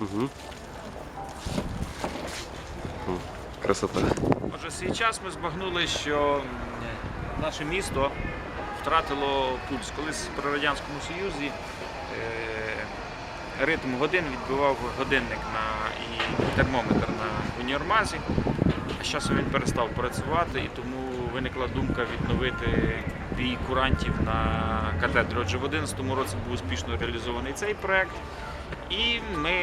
Угу. Красота. Отже, свій час ми збагнули, що наше місто втратило пульс. Колись при Радянському Союзі е, ритм годин відбивав годинник на, і термометр на універмазі. А з часом він перестав працювати, і тому виникла думка відновити бій курантів на катедрі. Отже, в 2011 році був успішно реалізований цей проект. І ми,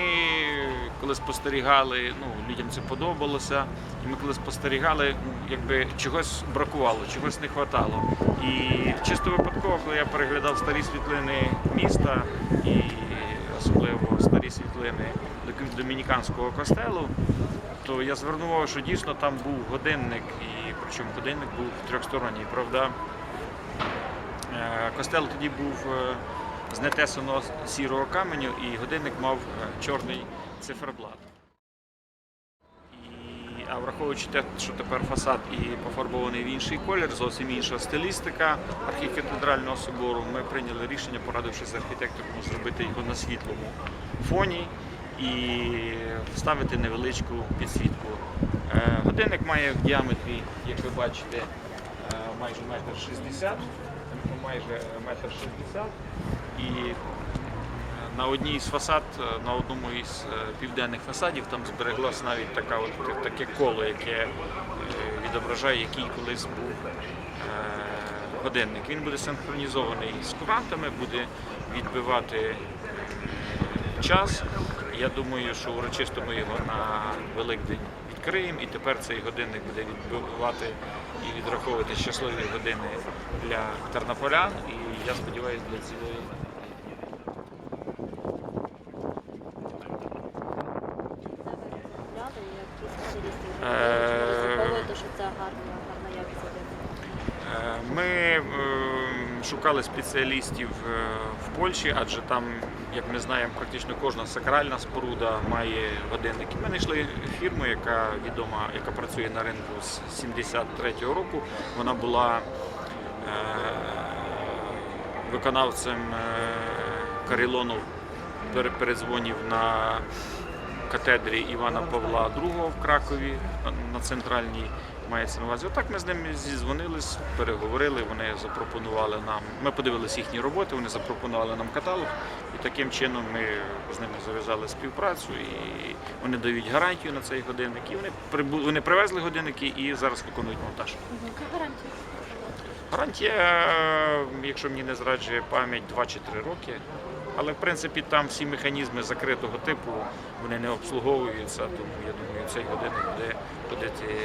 коли спостерігали, ну, людям це подобалося, і ми коли спостерігали, якби чогось бракувало, чогось не вистачало. І чисто випадково, коли я переглядав старі світлини міста і особливо старі світлини Дом- домініканського костелу, то я звернув увагу, що дійсно там був годинник, і причому годинник був трьохсторонній. Правда, Е, Костел тоді був е, з нетесаного сірого каменю, і годинник мав е, чорний циферблат. А враховуючи те, що тепер фасад і пофарбований в інший колір, зовсім інша стилістика архікатедрального собору, ми прийняли рішення, порадившись з архітектором, зробити його на світлому фоні і вставити невеличку підсвітку. Е, Годинник має в діаметрі, як ви бачите, е, майже метр шістдесят, майже метр шістдесят. І е, на одній з фасад, е, на одному із е, південних фасадів там збереглось навіть така от, таке коло, яке відображає, який колись був годинник. Він буде синхронізований з курантами, буде відбивати час. Я думаю, що урочисто ми його на Великдень відкриємо, і тепер цей годинник буде відбивати і відраховувати щасливі години для тернополян. І я сподіваюся, для цілої. Е, що це гарна, гарна якість годинника. Е, Ми е, шукали спеціалістів е, в Польщі, адже там, як ми знаємо, практично кожна сакральна споруда має годинники. Ми знайшли фірму, яка відома, яка працює на ринку з 73-го року. Вона була е, виконавцем е, Карілону пере- передзвонів на катедрі Івана Павла II в Кракові на, центральній мається на увазі. Отак ми з ними зізвонились, переговорили. Вони запропонували нам. Ми подивилися їхні роботи, вони запропонували нам каталог, і таким чином ми з ними зав'язали співпрацю. І вони дають гарантію на цей годинник. І вони прибу- вони привезли годинники і зараз виконують монтаж. Яка гарантія? Гарантія, якщо мені не зраджує пам'ять, 2 чи 3 роки. Але в принципі там всі механізми закритого типу вони не обслуговуються, тому я думаю, цей годинник буде ходити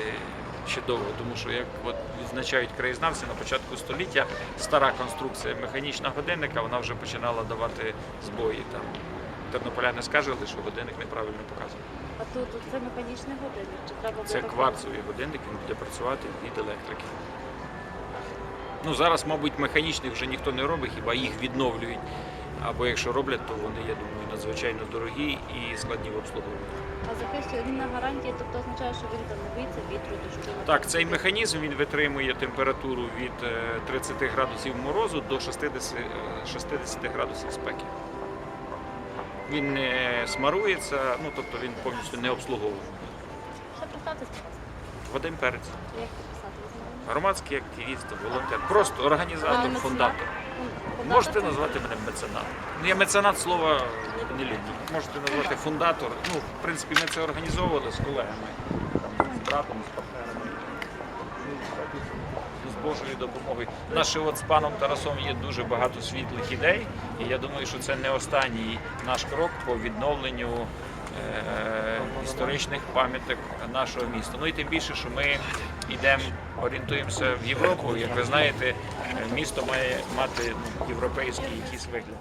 ще довго. Тому що, як от відзначають краєзнавці, на початку століття стара конструкція механічного годинника вона вже починала давати збої. Там тернополяни скаржили, що годинник неправильно показує. А тут, це механічний годинник. Чи треба Це кварцевий годинник, він буде працювати від електрики. Ну, зараз, мабуть, механічних вже ніхто не робить, хіба їх відновлюють. Або якщо роблять, то вони, я думаю, надзвичайно дорогі і складні в обслуговуванні. А захищує він на гарантії, тобто означає, що він там не боїться вітру, дуже. Так, цей механізм він витримує температуру від е, 30 градусів морозу до 60, е, 60 градусів спеки. Він не смарується, ну тобто він повністю не обслуговує. Ще ласка. Вадим Перець, Як знаєте? громадський активіст, волонтер, просто організатор, фундатор. Можете назвати мене меценатом. Ну, я меценат слова не люблю. Можете назвати фундатор. Ну, в принципі, ми це організовували з колегами, там, з братом, з партнерами. Ну, З Божою допомогою. Наше от з паном Тарасом є дуже багато світлих ідей, і я думаю, що це не останній наш крок по відновленню історичних пам'яток нашого міста. Ну і тим більше, що ми йдемо, орієнтуємося в Європу. Як ви знаєте, е, місто має мати ну, європейський якийсь вигляд.